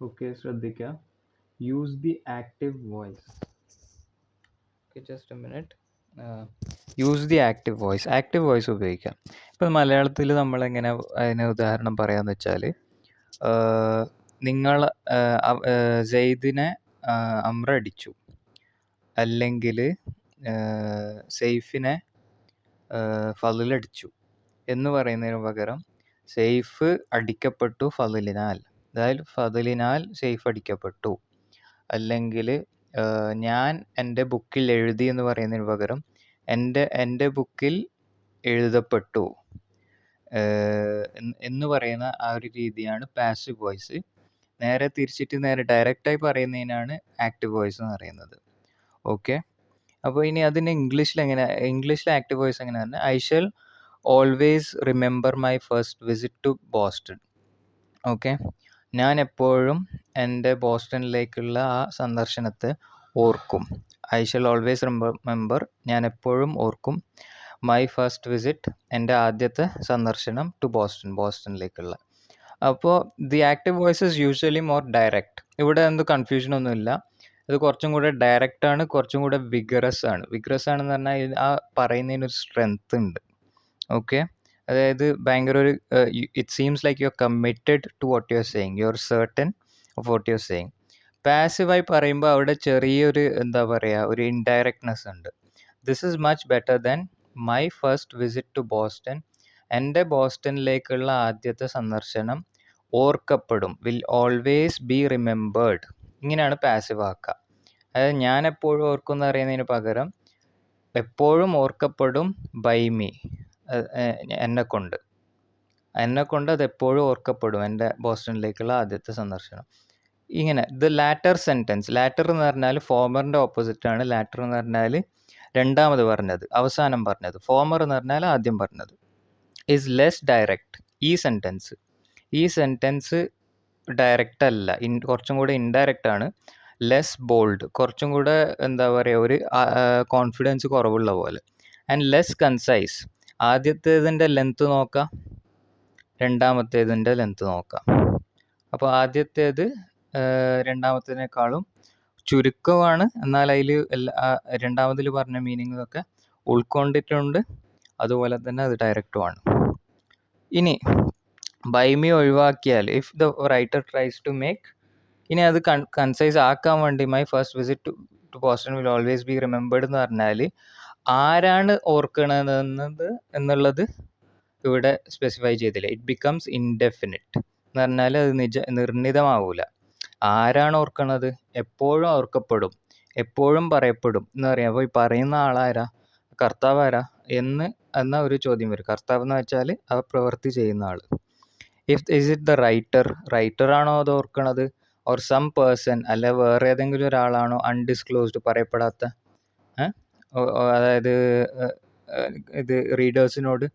Okay ശ്രദ്ധിക്കുക use the active voice okay just a minute use the active voice active voice ഉപയോഗിക്കാം. ഇപ്പോൾ മലയാളത്തിൽ നമ്മളെങ്ങനെ അതിന് ഉദാഹരണം പറയാമെന്ന് വെച്ചാൽ നിങ്ങൾ ജെയ്ദിനെ അമ്ര അടിച്ചു അല്ലെങ്കിൽ സെയ്ഫിനെ ഫലിലടിച്ചു എന്ന് പറയുന്നതിന് പകരം സെയ്ഫ് അടിക്കപ്പെട്ടു ഫലിലിനാൽ അതായത് ഫതിലിനാൽ സെയ്ഫ് അടിക്കപ്പെട്ടു അല്ലെങ്കിൽ ഞാൻ എന്റെ ബുക്കിൽ എഴുതി എന്ന് പറയുന്നതിന് പകരം എന്റെ എന്റെ ബുക്കിൽ എഴുതപ്പെട്ടു. എന്ന് പറയുന്ന ആ ഒരു രീതിയാണ് പാസീവ് വോയിസ് നേരെ തിരിച്ചിട്ട് നേരെ ഡയറക്റ്റായി പറയുന്നതിനാണ് ആക്റ്റീവ് വോയിസ് എന്ന് പറയുന്നത്. ഓക്കെ അപ്പോൾ ഇനി അതിന് ഇംഗ്ലീഷിൽ എങ്ങനെ ഇംഗ്ലീഷിലെ ആക്റ്റീവ് വോയിസ് എങ്ങനെ പറഞ്ഞാൽ I shall always remember my first visit to Boston okay ഞാൻ എപ്പോഴും എന്റെ ബോസ്റ്റണിലേക്കുള്ള ആ സന്ദർശനത്തെ ഓർക്കും. ഐ ഷൽ ഓൾവേസ് റിമെമ്പർ ഞാൻ എപ്പോഴും ഓർക്കും മൈ ഫസ്റ്റ് വിസിറ്റ് എന്റെ ആദ്യത്തെ സന്ദർശനം ടു ബോസ്റ്റൺ ബോസ്റ്റണിലേക്കുള്ള. അപ്പോൾ the active voice is usually more direct. ഇവിടെ എന്ത് കൺഫ്യൂഷനൊന്നുമില്ല ഇത് കുറച്ചും കൂടെ ഡയറക്റ്റ് ആണ് കുറച്ചും കൂടെ വിഗറസ് ആണ്. വിഗറസ് ആണെന്ന് പറഞ്ഞാൽ ആ പറയുന്നതിന് ഒരു സ്ട്രെങ്ത് ഉണ്ട്. ഓക്കെ? അതായത് ഭയങ്കര ഒരു it seems like you are committed to what you are saying you are certain of what you are saying പാസീവായി പറയുമ്പോൾ അവിടെ ചെറിയൊരു എന്താ പറയുക ഒരു ഇൻഡയറക്ട്നെസ് ഉണ്ട്. This is much better than my first visit to Boston എന്റെ ബോസ്റ്റണിലേക്കുള്ള ആദ്യത്തെ സന്ദർശനം ഓർക്കപ്പെടും. വിൽ ഓൾവേസ് ബി റിമെമ്പേർഡ് ഇങ്ങനെയാണ് പാസീവ് ആക്കുക. അതായത് ഞാൻ എപ്പോഴും ഓർക്കും എന്ന് പറയുന്നതിന് പകരം എപ്പോഴും ഓർക്കപ്പെടും ബൈ മീ എന്നെ കൊണ്ട്. എന്നെ കൊണ്ട് അത് എപ്പോഴും ഓർക്കപ്പെടും എന്റെ ബോസ്റ്റണിലേക്കുള്ള ആദ്യത്തെ സന്ദർശനം. ഇങ്ങനെ ദ ലാറ്റർ സെന്റൻസ് ലാറ്റർ എന്ന് പറഞ്ഞാൽ ഫോമറിന്റെ ഓപ്പോസിറ്റ് ആണ് ലാറ്റർ എന്ന് പറഞ്ഞാൽ രണ്ടാമത് പറഞ്ഞത് അവസാനം പറഞ്ഞത്. ഫോമർ എന്ന് പറഞ്ഞാൽ ആദ്യം പറഞ്ഞത്. ഈസ് ലെസ് ഡയറക്റ്റ് ഈ സെന്റൻസ് ഈ സെന്റൻസ് ഡയറക്റ്റ് അല്ല ഇൻ കുറച്ചും കൂടെ ഇൻഡയറക്റ്റ് ആണ്. ലെസ് ബോൾഡ് കുറച്ചും കൂടെ എന്താ പറയുക ഒരു കോൺഫിഡൻസ് കുറവുള്ള പോലെ. ആൻഡ് ലെസ് കൺസൈസ് ആദ്യത്തേതിന്റെ ലെങ്ത്ത് നോക്കാം. രണ്ടാമത്തേതിന്റെ ലെങ്ത്ത് നോക്കാം. അപ്പോൾ ആദ്യത്തേത് രണ്ടാമത്തേതിനേക്കാളും ചുരുക്കമാണ്. എന്നാൽ അതിൽ എല്ലാ രണ്ടാമതിൽ പറഞ്ഞ മീനിങ്ങൊക്കെ ഉൾക്കൊണ്ടിട്ടുണ്ട്. അതുപോലെ തന്നെ അത് ഡയറക്റ്റുമാണ് ഇനി ബൈമി ഒഴിവാക്കിയാൽ if the writer tries to make ഇനി അത് കൺ കൺസൈസ് ആക്കാൻ വേണ്ടി my first visit to Boston will always be remembered എന്ന് പറഞ്ഞാൽ ആരാണ് ഓർക്കണതെന്നത് എന്നുള്ളത് ഇവിടെ സ്പെസിഫൈ ചെയ്തില്ല. ഇറ്റ് ബിക്കംസ് ഇൻഡെഫിനിറ്റ് എന്ന് പറഞ്ഞാൽ അത് നിജ നിർണിതമാവില്ല ആരാണ് ഓർക്കണത്? എപ്പോഴും ഓർക്കപ്പെടും. എപ്പോഴും പറയപ്പെടും. എന്ന് പറയാം. അപ്പോൾ ഈ പറയുന്ന ആളാരാ? കർത്താവ് ആരാ? എന്ന് എന്ന ഒരു ചോദ്യം വരും. കർത്താവ് എന്ന് വെച്ചാൽ ആ പ്രവൃത്തി ചെയ്യുന്ന ആൾ if is it the writer writer ആണോ അത് ഓർക്കണത്? ഓർ സം പേഴ്സൺ അല്ലെ വേറെ ഏതെങ്കിലും ഒരാളാണോ അൺഡിസ്ക്ലോസ്ഡ് പറയപ്പെടാത്ത? അതായത് ഇത് റീഡേഴ്സിനോട്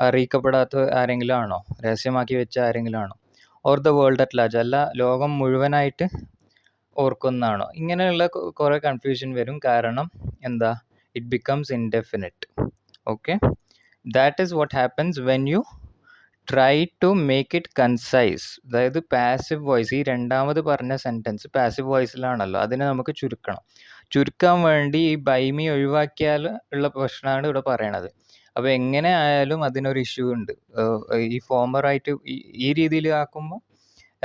അറിയിക്കപ്പെടാത്ത ആരെങ്കിലും ആണോ രഹസ്യമാക്കി വെച്ച ആരെങ്കിലും ആണോ or the world at large അല്ല ലോകം മുഴുവനായിട്ട് ഓർക്കുന്നതാണോ? ഇങ്ങനെയുള്ള കുറേ കൺഫ്യൂഷൻ വരും. കാരണം എന്താ? It becomes indefinite okay that is what happens when you try to make it concise അതായത് പാസീവ് വോയിസ് ഈ രണ്ടാമത് പറഞ്ഞ സെന്റൻസ് പാസീവ് വോയിസിലാണല്ലോ അതിനെ നമുക്ക് ചുരുക്കണം. ചുരുക്കാൻ വേണ്ടി ഈ ബൈമി ഒഴിവാക്കിയാൽ ഉള്ള പ്രശ്നമാണ് ഇവിടെ പറയണത്. അപ്പോൾ എങ്ങനെ ആയാലും അതിനൊരു ഇഷ്യൂ ഉണ്ട്. ഈ ഫോമറായിട്ട് ഈ രീതിയിൽ ആക്കുമ്പോൾ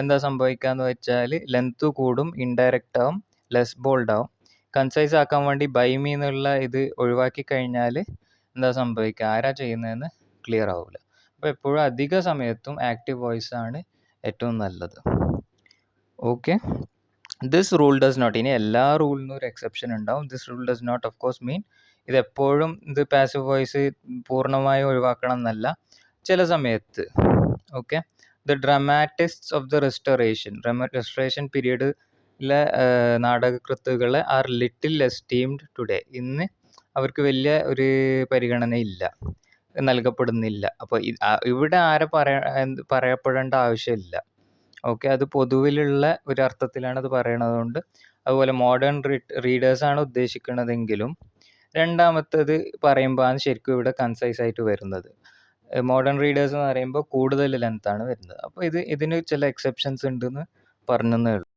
എന്താ സംഭവിക്കാന്ന് വെച്ചാൽ ലെങ്ത് കൂടും ഇൻഡയറക്റ്റ് ആവും ലെസ് ബോൾഡ് ആവും. കൺസൈസ് ആക്കാൻ വേണ്ടി ബൈമി എന്നുള്ള ഇത് ഒഴിവാക്കി കഴിഞ്ഞാൽ എന്താ സംഭവിക്കുക? ആരാ ചെയ്യുന്നതെന്ന് ക്ലിയർ ആവില്ല അപ്പോൾ എപ്പോഴും അധിക സമയത്തും ആക്റ്റീവ് വോയിസ് ആണ് ഏറ്റവും നല്ലത്. Okay this rule does not ഇനി എല്ലാ റൂളിനും ഒരു എക്സെപ്ഷൻ ഉണ്ടാവും. This rule does not of course mean ഇത് എപ്പോഴും ഇത് പാസീവ് വോയിസ് പൂർണമായും ഒഴിവാക്കണം എന്നല്ല. ചില സമയത്ത് okay the dramatist of the restoration restoration പീരീഡിലെ നാടകകൃത്തുകളെ ആർ ലിറ്റിൽ എസ്റ്റീംഡ് ടുഡേ ഇന്ന് അവർക്ക് വലിയ ഒരു പരിഗണനയില്ല നൽകപ്പെടുന്നില്ല. അപ്പോൾ ഇവിടെ ആരെ പറയാ പറയപ്പെടേണ്ട ആവശ്യമില്ല. ഓക്കെ അത് പൊതുവിലുള്ള ഒരു അർത്ഥത്തിലാണ് അത് പറയണതുകൊണ്ട് അതുപോലെ മോഡേൺ റീഡേഴ്സാണ് ഉദ്ദേശിക്കുന്നതെങ്കിലും രണ്ടാമത്തേത് പറയുമ്പോൾ ആണ് ശരിക്കും ഇവിടെ കൺസൈസ് ആയിട്ട് വരുന്നത്. മോഡേൺ റീഡേഴ്സ് എന്ന് പറയുമ്പോൾ കൂടുതൽ ലെങ്ത് ആണ് വരുന്നത്. അപ്പോൾ ഇത് ഇതിന് ചില എക്സെപ്ഷൻസ് ഉണ്ടെന്ന് പറഞ്ഞെന്നേ ഉള്ളൂ.